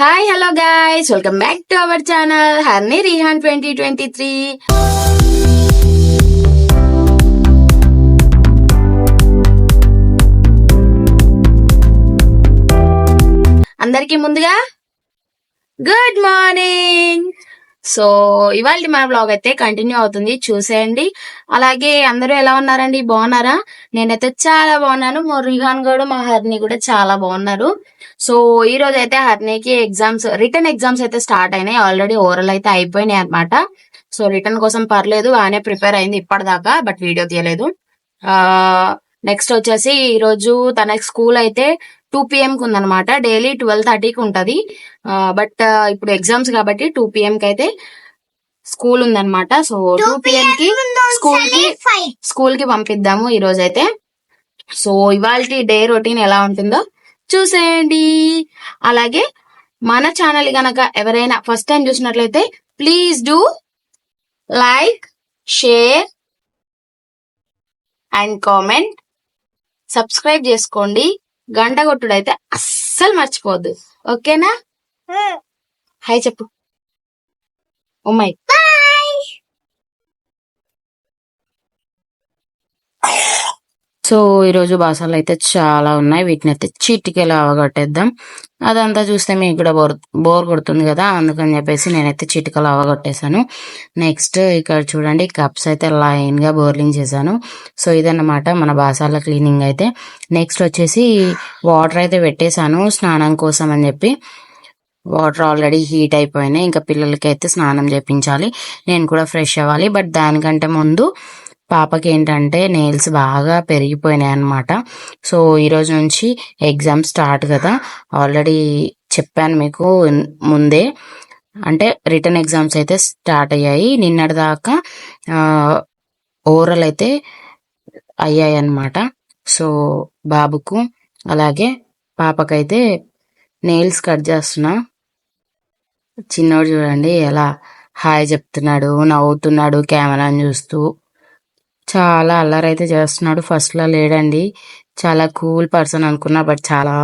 Hi hello guys welcome back to our channel Harni Rihan twenty twenty three అందరికి ముందుగా good morning so ఇవాళ మన blog అయితే continue అవుతుంది. చూసేయండి. అలాగే అందరూ ఎలా ఉన్నారండి? బాగున్నారా? నేనైతే చాలా బాగున్నాను. మా రిహాన్ కూడా మా హర్ని కూడా చాలా బాగున్నారు. సో ఈ రోజు అయితే హర్నికి ఎగ్జామ్స్ రిటర్న్ ఎగ్జామ్స్ అయితే స్టార్ట్ అయినాయి. ఆల్రెడీ ఓరల్ అయితే అయిపోయినాయి అన్నమాట. సో రిటర్న్ కోసం పర్లేదు బాగానే ప్రిపేర్ అయింది ఇప్పటిదాకా బట్ వీడియో తీయలేదు. నెక్స్ట్ వచ్చేసి ఈ రోజు తన స్కూల్ అయితే టూ పిఎం కి ఉందన్నమాట. డైలీ ట్వెల్వ్ థర్టీకి ఉంటది. బట్ ఇప్పుడు ఎగ్జామ్స్ కాబట్టి టూ పిఎం కి అయితే స్కూల్ ఉందన్నమాట. సో టూ పిఎం కి స్కూల్కి స్కూల్కి పంపిద్దాము ఈ రోజు అయితే సో ఇవాళ డే రొటీన్ ఎలా ఉంటుందో చూసేయండి. అలాగే మన ఛానల్ గనక ఎవరైనా ఫస్ట్ టైం చూసినట్లయితే please do like share and comment. Subscribe చేసుకోండి. గంట అయితే అస్సలు మర్చిపోద్దు ఓకేనా? హాయ్ చెప్పు. ఉమ్మాయి సో ఈరోజు బాసనలు అయితే చాలా ఉన్నాయి. వీటిని అయితే చిటికెలా అవగొట్టేద్దాం. అదంతా చూస్తే మీకు కూడా బోర్ బోర్ కొడుతుంది కదా అందుకని చెప్పేసి నేనైతే చిటికలు అవగొట్టేశాను. నెక్స్ట్ ఇక్కడ చూడండి కప్స్ అయితే లైన్గా బోర్లింగ్ చేశాను. సో ఇదన్నమాట మన బాసాల క్లీనింగ్ అయితే. నెక్స్ట్ వచ్చేసి వాటర్ అయితే పెట్టేశాను స్నానం కోసం అని చెప్పి. వాటర్ ఆల్రెడీ హీట్ అయిపోయినాయి. ఇంకా పిల్లలకి అయితే స్నానం చేయించాలి నేను కూడా ఫ్రెష్ అవ్వాలి. బట్ దానికంటే ముందు పాపకి ఏంటంటే నెయిల్స్ బాగా పెరిగిపోయినాయి అనమాట సో ఈరోజు నుంచి ఎగ్జామ్ స్టార్ట్ కదా. ఆల్రెడీ చెప్పాను మీకు ముందే. అంటే రిటర్న్ ఎగ్జామ్స్ అయితే స్టార్ట్ అయ్యాయి. నిన్నటి దాకా ఓరల్ అయితే అయ్యాయి అనమాట సో బాబుకు అలాగే పాపకైతే నెయిల్స్ కట్ చేస్తున్నా. చిన్నోడు చూడండి ఎలా హాయ్ చెప్తున్నాడు నవ్వుతున్నాడు కెమెరాని చూస్తూ. చాలా అల్లరైతే చేస్తున్నాడు. ఫస్ట్లో లేడండి. చాలా కూల్ పర్సన్ అనుకున్నా బట్ చాలా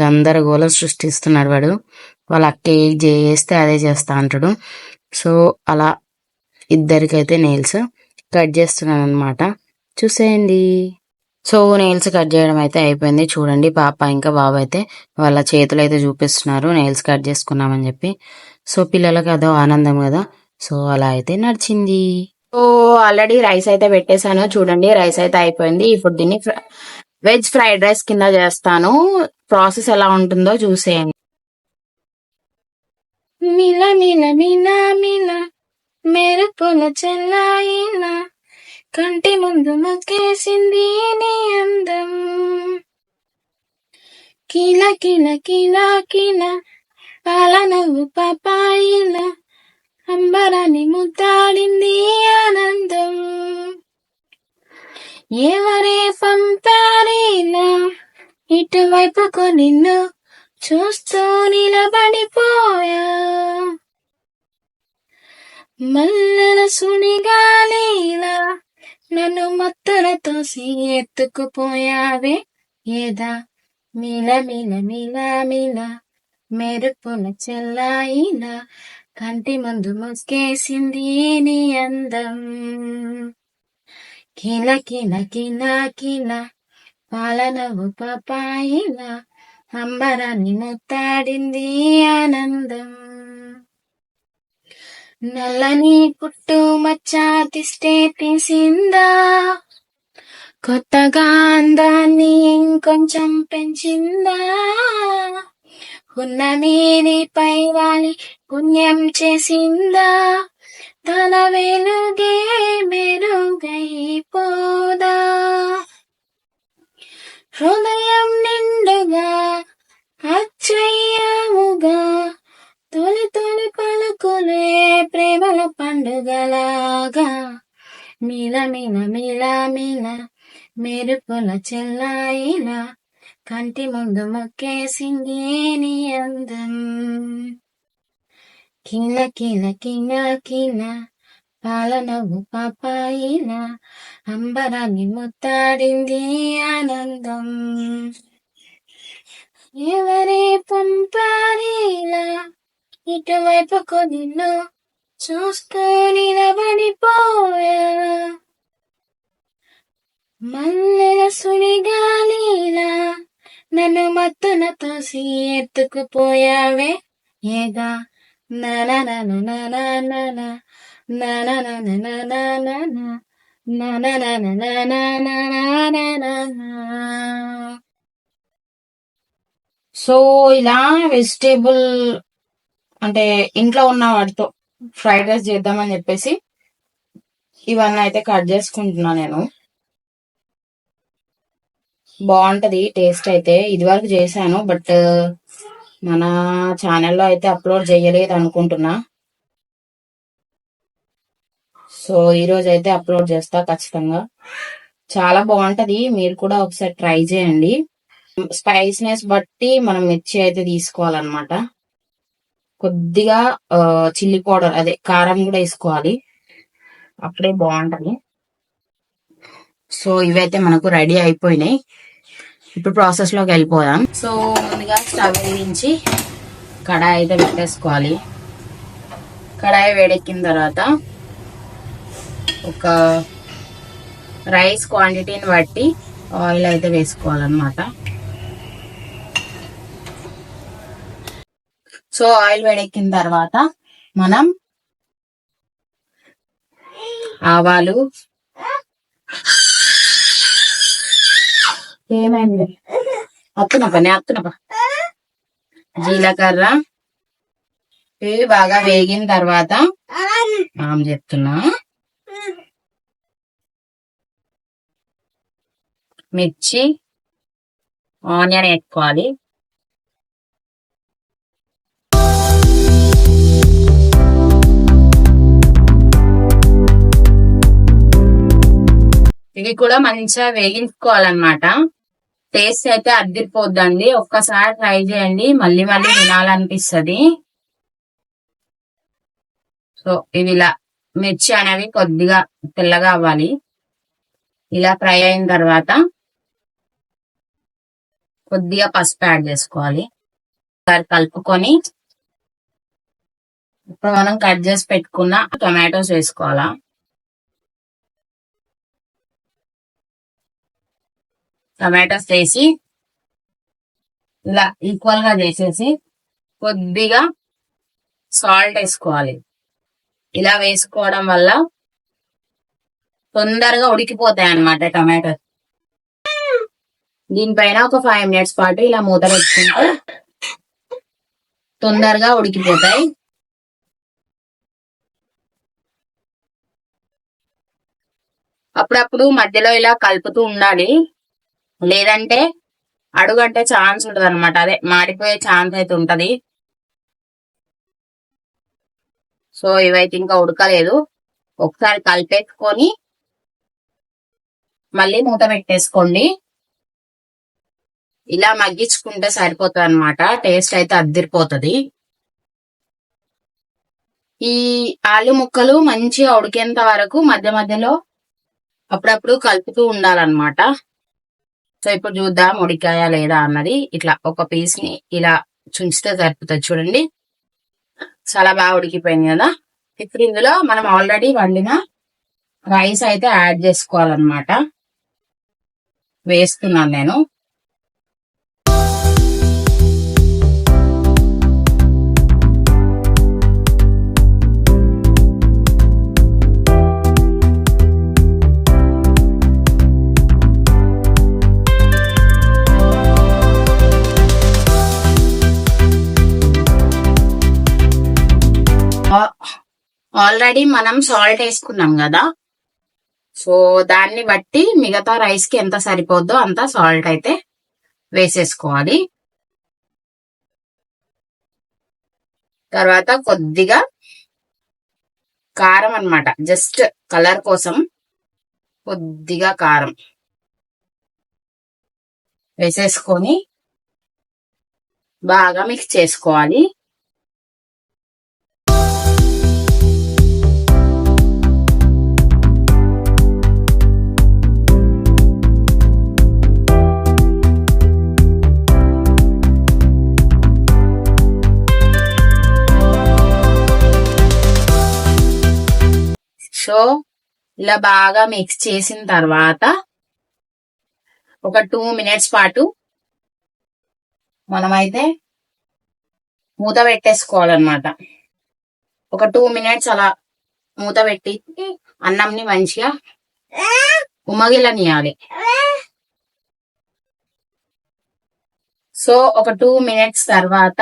గందరగోళం సృష్టిస్తున్నాడు వాడు. వాళ్ళ అక్క చేస్తే అదే చేస్తా అంటాడు. సో అలా ఇద్దరికైతే నెయిల్స్ కట్ చేస్తున్నాను అనమాట చూసేయండి. సో నెయిల్స్ కట్ చేయడం అయితే అయిపోయింది. చూడండి పాప ఇంకా బాబు అయితే వాళ్ళ చేతులు అయితే చూపిస్తున్నారు. నెయిల్స్ కట్ చేసుకున్నామని చెప్పి. సో పిల్లలకి అదో ఆనందం కదా. సో అలా అయితే నడిచింది. సో ఆల్రెడీ రైస్ అయితే పెట్టేశాను. చూడండి రైస్ అయితే అయిపోయింది. ఇప్పుడు దీన్ని వెజ్ ఫ్రైడ్ రైస్ కింద చేస్తాను. ప్రాసెస్ ఎలా ఉంటుందో చూసేయండి. మిల మిల మిల మిన మెరుపుల చెల్లాయిన కంటి ముందు మొక్కేసింది నీ అందం. కిల కిల కిల కిల పాల నవ్వు అంబరాన్ని ముద్దాడింది ఆనందం. ఎవరే పంపారేలా ఇటువైపుకు నిన్ను చూస్తూ నిలబడిపోయా. మల్లల సునిగాలిలా నన్ను మత్తులతో ఎత్తుకుపోయావే ఏదా? మిల మిల మిల మిల మెరుపున చెల్లాయిలా కంటి ముందు ముసుకేసింది నీ అందం. కిల కిల కిల కిల పాలనవు పాపాయిల అంబరాన్ని ముత్తాడింది ఆనందం. నల్లని పుట్టు మచ్చ తిష్టే తీసిందా? కొత్తగా అందాన్ని ఇంకొంచెం పెంచిందా? ఉన్న మీనిపై వాలి పుణ్యం చేసిందా? తన వెలుగే మెరుగైపోదా? హృదయం నిండుగా అచ్చయ్యముగా తొలి తొలి పలుకులే ప్రేమల పండుగలాగా. మిల మిల మిల మిల మెరుపుల చెల్లాయిలా కంటి ముందు మొక్కేసింది నీ అందం కిల కిల కిల కిల పాల పాపాయిన అంబరాన్ని ముత్తాడింది ఆనందం. ఎవరే పంపారీలా ఇటువైపుకు నిన్ను చూస్తూ నిలబడిపోయా? మల్లెల సుడిగాలిలా నన్ను మత్తున తోసి ఎత్తుకుపోయావే ఏగా సో ఇలా వెజిటేబుల్ అంటే ఇంట్లో ఉన్న వాటితో ఫ్రైడ్ రైస్ చేద్దామని చెప్పేసి ఇవన్నీ అయితే కట్ చేసుకుంటున్నా నేను బాగుంటది టేస్ట్ అయితే. ఇది వరకు చేశాను బట్ uh, మన ఛానల్లో అయితే అప్లోడ్ చేయలేదు అనుకుంటున్నా. సో ఈరోజు అయితే అప్లోడ్ చేస్తా ఖచ్చితంగా. చాలా బాగుంటది మీరు కూడా ఒకసారి ట్రై చేయండి. స్పైస్నెస్ బట్టి మనం మిర్చి అయితే తీసుకోవాలన్నమాట. కొద్దిగా uh, చిల్లీ పౌడర్ అదే కారం కూడా వేసుకోవాలి. అప్పుడే బాగుంటది. సో ఇవైతే మనకు రెడీ అయిపోయినాయి. ఇప్పుడు ప్రాసెస్లోకి వెళ్ళిపోదాం. సో ముందుగా స్టవ్ వేయించి కడాయి అయితే పెట్టేసుకోవాలి. కడాయి వేడెక్కిన తర్వాత ఒక రైస్ క్వాంటిటీని బట్టి ఆయిల్ అయితే వేసుకోవాలన్నమాట. సో ఆయిల్ వేడెక్కిన తర్వాత మనం ఆవాలు ఏమైంది? అత్తునప్ప నే అత్తునప్ప. జీలకర్ర ఇవి బాగా వేగిన తర్వాత మనం చెప్తున్నా. మిర్చి ఆనియన్ వేసుకోవాలి. ఇవి కూడా మంచిగా వేగించుకోవాలన్నమాట. టేస్ట్ అయితే అద్దరిపోద్దండి. ఒక్కసారి ట్రై చేయండి. మళ్ళీ మళ్ళీ తినాలనిపిస్తుంది. సో ఇవి ఇలా మిర్చి అనేవి కొద్దిగా తెల్లగా అవ్వాలి. ఇలా ఫ్రై అయిన తర్వాత కొద్దిగా పసుపు యాడ్ చేసుకోవాలి. ఒకసారి కలుపుకొని ఇప్పుడు మనం కట్ చేసి పెట్టుకున్న టొమాటోస్ వేసుకోవాలా? టమాటాస్ వేసి ఇలా ఈక్వల్గా చేసేసి కొద్దిగా సాల్ట్ వేసుకోవాలి. ఇలా వేసుకోవడం వల్ల తొందరగా ఉడికిపోతాయి అన్నమాట టమాటోస్. దీనిపైన ఒక ఫైవ్ మినిట్స్ పాటు ఇలా మూత పెట్టుకుంటే తొందరగా ఉడికిపోతాయి. అప్పుడప్పుడు మధ్యలో ఇలా కలుపుతూ ఉండాలి. లేదంటే అడుగంటే ఛాన్స్ ఉంటుంది అనమాట అదే మాడిపోయే ఛాన్స్ అయితే ఉంటది. సో ఇవైతే ఇంకా ఉడకలేదు. ఒకసారి కలిపేసుకొని మళ్ళీ మూత పెట్టేసుకోండి. ఇలా మగ్గించుకుంటే సరిపోతుంది అనమాట టేస్ట్ అయితే అద్దరిపోతుంది. ఈ ఆలు ముక్కలు మంచిగా ఉడికేంత వరకు మధ్య మధ్యలో అప్పుడప్పుడు కలుపుతూ ఉండాలన్నమాట. సో ఇప్పుడు చూద్దాం ఉడికాయా లేదా అన్నది. ఇట్లా ఒక పీస్ని ఇలా చుంచితే సరిపోతుంది చూడండి. చాలా బాగా ఉడికిపోయింది కదా. ఇప్పుడు ఇందులో మనం ఆల్రెడీ వండిన రైస్ అయితే యాడ్ చేసుకోవాలన్నమాట. వేస్తున్నాను నేను. ఆల్రెడీ మనం సాల్ట్ వేసుకున్నాం కదా. సో దాన్ని బట్టి మిగతా రైస్కి ఎంత సరిపోద్దో అంత సాల్ట్ అయితే వేసేసుకోవాలి. తర్వాత కొద్దిగా కారం అనమాట జస్ట్ కలర్ కోసం కొద్దిగా కారం వేసేసుకొని బాగా మిక్స్ చేసుకోవాలి. సో ఇలా బాగా మిక్స్ చేసిన తర్వాత ఒక టూ మినిట్స్ పాటు మనమైతే మూత పెట్టేసుకోవాలన్నమాట. ఒక టూ మినిట్స్ అలా మూత పెట్టి అన్నంని మంచిగా ఉమ్మగిలనియాలి సో ఒక టూ మినిట్స్ తర్వాత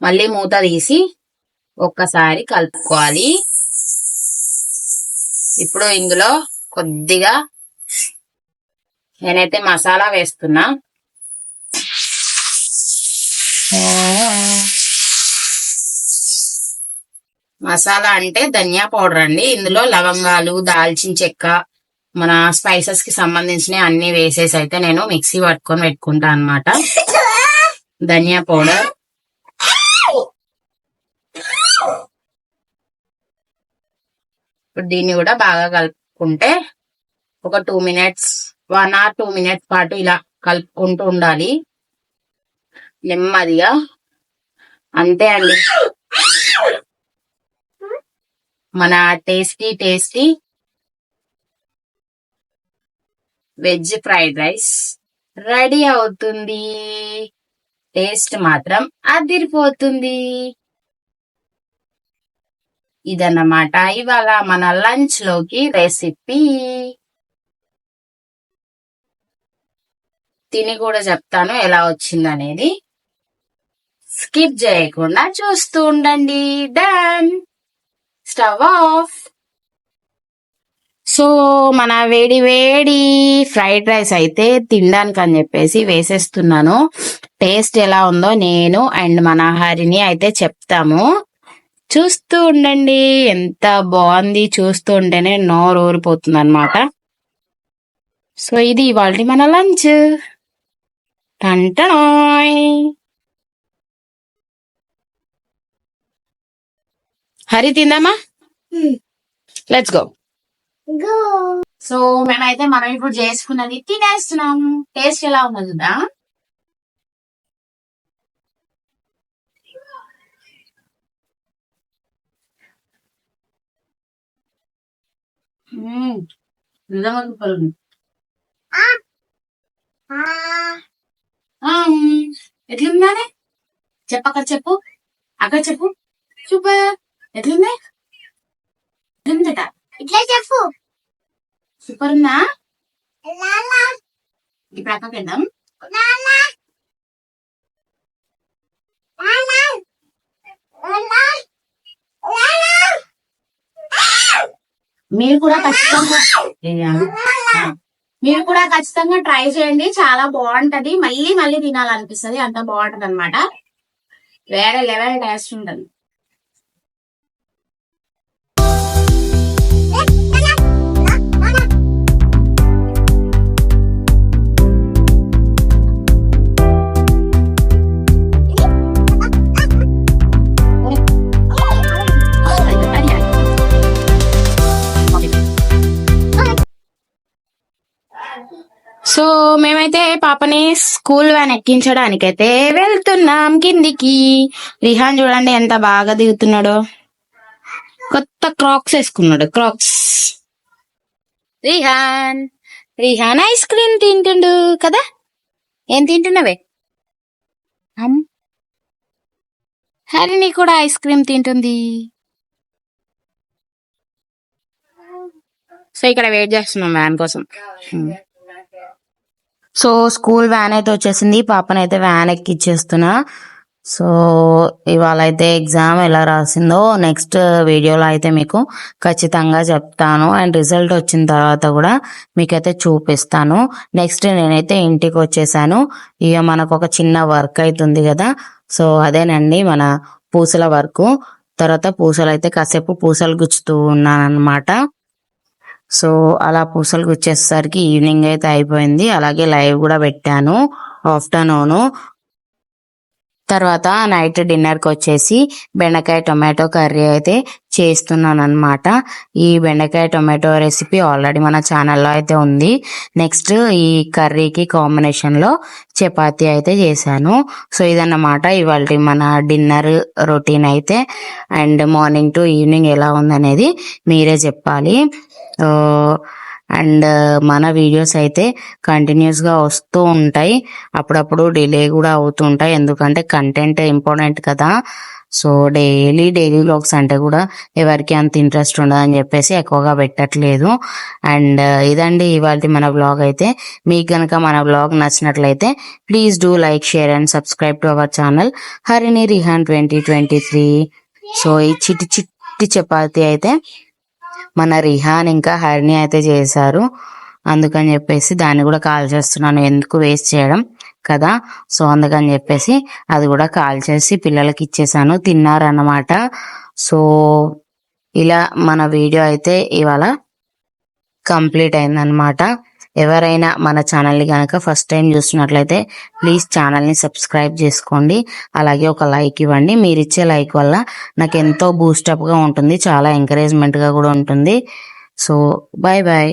మళ్ళీ మూత తీసి ఒక్కసారి కలుపుకోవాలి. ఇప్పుడు ఇందులో కొద్దిగా నేనైతే మసాలా వేస్తున్నా. మసాలా అంటే ధనియా పౌడర్ అండి. ఇందులో లవంగాలు దాల్చిన చెక్క మన స్పైసెస్కి సంబంధించిన అన్ని వేసేసి అయితే నేను మిక్సీ పట్టుకొని పెట్టుకుంటా అన్నమాట. ధనియా పౌడర్. ఇప్పుడు దీన్ని కూడా బాగా కలుపుకుంటే ఒక two minutes one or two minutes పాటు ఇలా కలుపుకుంటూ ఉండాలి. నెమ్మదిగా. అంతే అండి. మన tasty tasty veg fried rice ready అవుతుంది. టేస్ట్ మాత్రం అదిరిపోతుంది. ఇదన్నమాట. ఇవాళ మన లంచ్లోకి రెసిపీ. తిని కూడా చెప్తాను ఎలా వచ్చిందనేది. స్కిప్ చేయకుండా చూస్తూ ఉండండి. డన్. Stove off. సో మన వేడి వేడి ఫ్రైడ్ రైస్ అయితే తినడానికి అని చెప్పేసి వేసేస్తున్నాను. టేస్ట్ ఎలా ఉందో నేను అండ్ మన హరిని అయితే చెప్తాము. చూస్తూ ఉండండి. ఎంత బాగుంది చూస్తూ ఉంటేనే నోరు ఊరిపోతుంది అనమాట సో ఇది ఇవాళ మన లంచ్. టంటనాయ్ హరి తిందామా? Let's go. సో మేమైతే మనం ఇప్పుడు చేసుకున్నది తినేస్తున్నాం. టేస్ట్ ఎలా ఉన్నది నిజంగా సూపర్ ఉంది. ఎట్లుందానే చెప్పక్క చెప్పు. అక్క చెప్పు. సూపర్. ఎట్లుంది? ఎట్లుందట? ఇట్లా చెప్పు. సూపర్ ఉందా? ఇప్పుడు అక్కకి వెళ్దాం మీరు కూడా ఖచ్చితంగా మీరు కూడా ఖచ్చితంగా ట్రై చేయండి. చాలా బాగుంటది. మళ్ళీ మళ్ళీ తినాలనిపిస్తది. అంత బాగుంటది అనమాట వేరే లెవెల్ టేస్ట్ ఉంటుంది. సో మేమైతే పాపని స్కూల్ వ్యాన్ ఎక్కించడానికైతే వెళ్తున్నాం కిందికి. రిహాన్ చూడండి ఎంత బాగా దిగుతున్నాడో. కొత్త క్రాక్స్ వేసుకున్నాడు crocs Rihan Rihan ice cream తింటుండు కదా? ఏం తింటున్నావే. హరిణి కూడా ఐస్ క్రీమ్ తింటుంది. సో ఇక్కడ వెయిట్ చేస్తున్నాం వ్యాన్ కోసం. సో స్కూల్ వ్యాన్ అయితే వచ్చేసింది. పాపనైతే వ్యాన్ ఎక్కిచ్చేస్తున్నా. సో ఇవాళ అయితే ఎగ్జామ్ ఎలా రాసిందో నెక్స్ట్ వీడియోలో అయితే మీకు ఖచ్చితంగా చెప్తాను. అండ్ రిజల్ట్ వచ్చిన తర్వాత కూడా మీకైతే చూపిస్తాను. నెక్స్ట్ నేనైతే ఇంటికి వచ్చేసాను. ఇక మనకు ఒక చిన్న వర్క్ అవుతుంది కదా. సో అదేనండి మన పూసల వర్క్. తర్వాత పూసలు అయితే కాసేపు పూసలు గుచ్చుతూ ఉన్నాను అనమాట సో అలా పూసలు గుచ్చేసరికి ఈవినింగ్ అయితే అయిపోయింది. అలాగే లైవ్ కూడా పెట్టాను. ఆఫ్టర్నూన్. తర్వాత నైట్ డిన్నర్కి వచ్చేసి బెండకాయ టొమాటో కర్రీ అయితే చేస్తున్నాను అనమాట ఈ బెండకాయ టొమాటో రెసిపీ ఆల్రెడీ మన ఛానల్లో అయితే ఉంది. నెక్స్ట్ ఈ కర్రీకి కాంబినేషన్లో చపాతీ అయితే చేశాను. సో ఇదన్నమాట ఇవాళ మన డిన్నర్ రొటీన్ అయితే. అండ్ మార్నింగ్ టు ఈవినింగ్ ఎలా ఉందనేది మీరే చెప్పాలి. అండ్ మన వీడియోస్ అయితే కంటిన్యూస్గా వస్తూ ఉంటాయి. అప్పుడప్పుడు డిలే కూడా అవుతుంటాయి ఎందుకంటే కంటెంట్ ఇంపార్టెంట్ కదా. సో డైలీ డైలీ వ్లాగ్స్ అంటే కూడా ఎవరికి అంత ఇంట్రెస్ట్ ఉండదని చెప్పేసి ఎక్కువగా పెట్టట్లేదు. అండ్ ఇదండి ఇవాళ మన బ్లాగ్ అయితే. మీకు కనుక మన బ్లాగ్ నచ్చినట్లయితే please do like share and subscribe to our channel Harini Rihan twenty twenty three. So ఈ చిట్టి చిట్టి చపాతి అయితే మన రిహాన్ ఇంకా హరిణి అయితే చేశారు. అందుకని చెప్పేసి దాన్ని కూడా కాల్ చేస్తున్నాను. ఎందుకు వేస్ట్ చేయడం కదా? సో అందుకని చెప్పేసి అది కూడా కాల్ చేసి పిల్లలకి ఇచ్చేసాను. తిన్నారన్నమాట. సో ఇలా మన వీడియో అయితే ఇవాళ కంప్లీట్ అయిందనమాట ఎవరైనా మన ఛానల్ని కనుక ఫస్ట్ టైం చూస్తున్నట్లయితే ప్లీజ్ ఛానల్ని సబ్స్క్రైబ్ చేసుకోండి. అలాగే ఒక లైక్ ఇవ్వండి. మీరు ఇచ్చే లైక్ వల్ల నాకు ఎంతో బూస్టప్గా ఉంటుంది. చాలా ఎంకరేజ్మెంట్గా కూడా ఉంటుంది. So bye bye